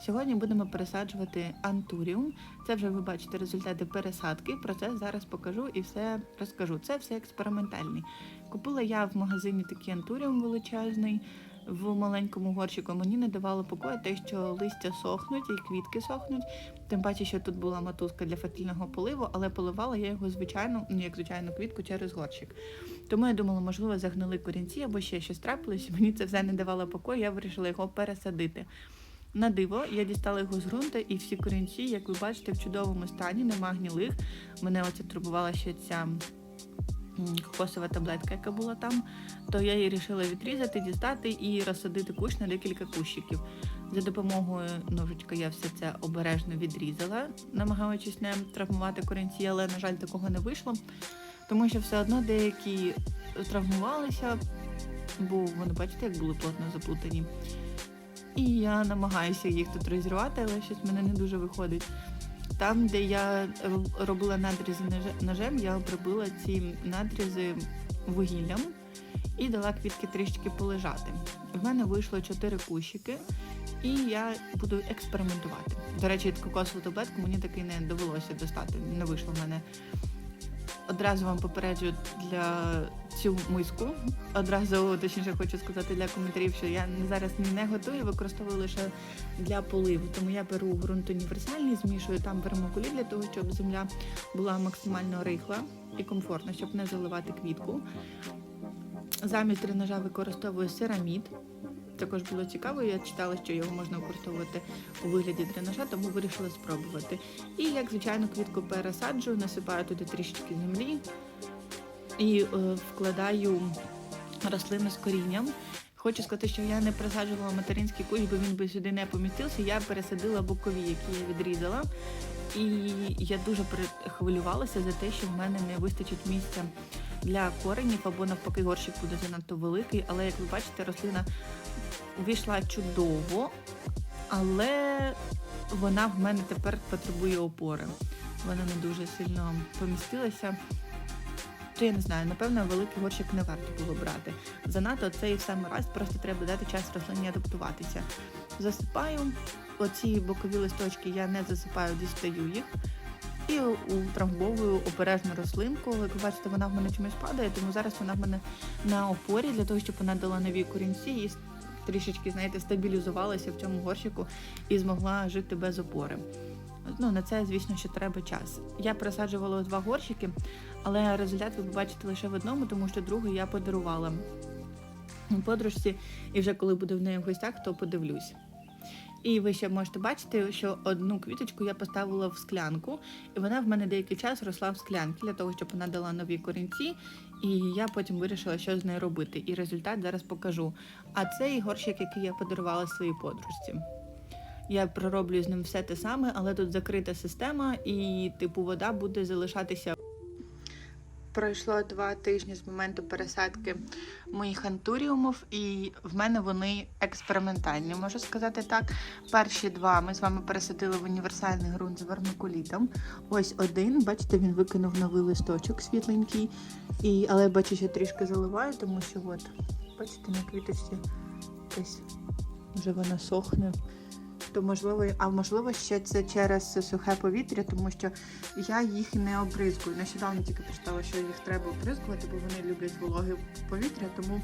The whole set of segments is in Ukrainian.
Сьогодні будемо пересаджувати антуріум. Це вже ви бачите результати пересадки. Процес зараз покажу і все розкажу. Це все експериментальний. Купила я в магазині такий антуріум величезний в маленькому горщику. Мені не давало покою те, що листя сохнуть і квітки сохнуть. Тим паче, що тут була матузка для фертильного поливу, але поливала я його звичайно, ну як звичайну квітку через горщик. Тому я думала, можливо, загнили корінці або ще щось трапилось. Мені це все не давало покою. Я вирішила його пересадити. На диво, я дістала його з ґрунту, і всі корінці, як ви бачите, в чудовому стані, нема гнілих. Мене оце турбувала ще ця кокосова таблетка, яка була там. То я її вирішила відрізати, дістати і розсадити кущ на декілька кущиків. За допомогою ножичка я все це обережно відрізала, намагаючись не травмувати корінці, але, на жаль, такого не вийшло. Тому що все одно деякі травмувалися, бо вони, бачите, як були плотно заплутані. І я намагаюся їх тут розірвати, але щось в мене не дуже виходить. Там, де я робила надрізи ножем, я обробила ці надрізи вугіллям і дала квітки трішки полежати. В мене вийшло чотири кущики, і я буду експериментувати. До речі, кокосову таблетку мені таки не довелося достати. Не вийшло в мене. Одразу вам попереджу для цю миску. Одразу точніше хочу сказати для коментарів, що я зараз не готую, використовую лише для поливу. Тому я беру ґрунт універсальний, змішую там вермикулі для того, щоб земля була максимально рихла і комфортна, щоб не заливати квітку. Замість дренажа використовую сирамід. Також було цікаво, я читала, що його можна використовувати у вигляді дренажа, тому вирішила спробувати. І як звичайно квітку пересаджую, насипаю туди трішечки землі і е, вкладаю рослини з корінням. Хочу сказати, що я не пересаджувала материнський кущ, бо він би сюди не помістився. Я пересадила бокові, які я відрізала. І я дуже хвилювалася за те, що в мене не вистачить місця для коренів, або навпаки, горщик буде занадто великий. Але як ви бачите, рослина увійшла чудово, але вона в мене тепер потребує опори. Вона не дуже сильно помістилася. То я не знаю, напевно, великий горщик не варто було брати. Занадто це і в самий раз, просто треба дати час рослині адаптуватися. Засипаю оці бокові листочки, я не засипаю, дістаю їх. І утрамбовую обережну рослинку. Як ви бачите, вона в мене чомусь падає, тому зараз вона в мене на опорі для того, щоб вона дала нові корінці і трішечки, знаєте, стабілізувалася в цьому горщику і змогла жити без опори. Ну, на це, звісно, що треба час. Я пересаджувала два горщики, але результат ви побачите лише в одному, тому що другий я подарувала подружці, і вже коли буде в неї в гостях, то подивлюсь. І ви ще можете бачити, що одну квіточку я поставила в склянку, і вона в мене деякий час росла в склянці для того, щоб вона дала нові корінці. І я потім вирішила, що з нею робити. І результат зараз покажу. А це і горщик, який я подарувала своїй подружці. Я пророблю з ним все те саме, але тут закрита система, і типу вода буде залишатися. Пройшло два тижні з моменту пересадки моїх антуріумів, і в мене вони експериментальні, можу сказати так. Перші два ми з вами пересадили в універсальний ґрунт з вермикулітом. Ось один, бачите, він викинув новий листочок світленький, і, але бачу, що трішки заливаю, тому що от, бачите, на квіточці десь вже вона сохне. То можливо, а можливо, ще це через сухе повітря, тому що я їх не обризкую. Нещодавно тільки прочитала, що їх треба обризкувати, бо вони люблять вологе повітря, тому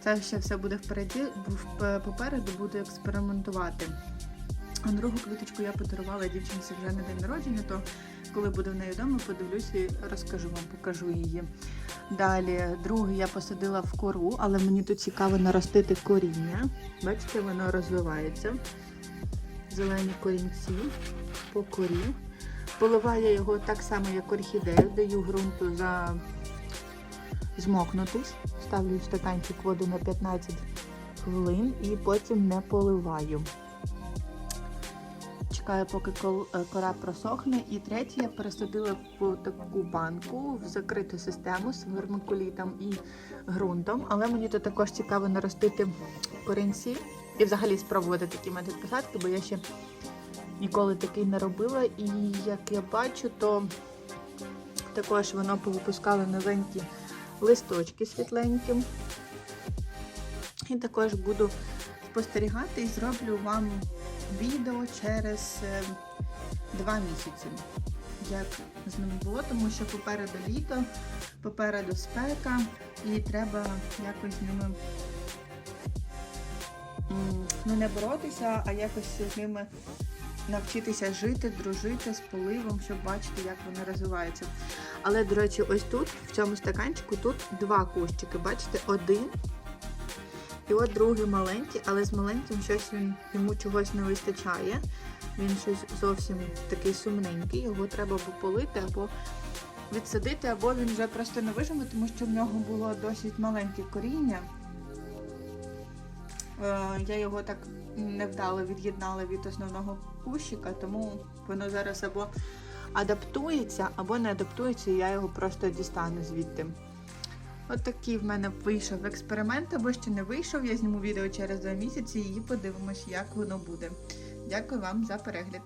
це ще все буде впереді, попереду буду експериментувати. А другу квіточку я подарувала дівчинці вже на день народження, то коли буду в неї вдома, подивлюсь і розкажу вам, покажу її. Далі, другу я посадила в кору, але мені тут цікаво наростити коріння. Бачите, воно розвивається. Зелені корінці по корі. Поливаю його так само, як орхідею, даю ґрунту за змокнутись. Ставлю в стаканчик воду на 15 хвилин і потім не поливаю. Чекаю, поки е, кора просохне. І третє я пересадила в таку банку в закриту систему з вермикулітом і ґрунтом. Але мені тут також цікаво наростити корінці і взагалі спробувати такий метод посадки, бо я ще ніколи такий не робила. І як я бачу, то також воно повипускало новенькі листочки світленькі. І також буду спостерігати і зроблю вам відео через е, два місяці. Як з ними було, тому що попереду літо, попереду спека, і треба якось з ними ну не боротися, а якось з ними навчитися жити, дружити з поливом, щоб бачити, як вони розвиваються. Але, до речі, ось тут, в цьому стаканчику, тут два кущики. Бачите, один. І от другий маленький, але з маленьким щось він йому чогось не вистачає. Він щось зовсім такий сумненький. Його треба або полити, або відсадити, або він вже просто не виживе, тому що в нього було досить маленьке коріння. Е, Я його так невдало від'єднала від основного кущика, тому воно зараз або адаптується, або не адаптується, і я його просто дістану звідти. От в мене вийшов експеримент, або ще не вийшов. Я зніму відео через два місяці і подивимось, як воно буде. Дякую вам за перегляд.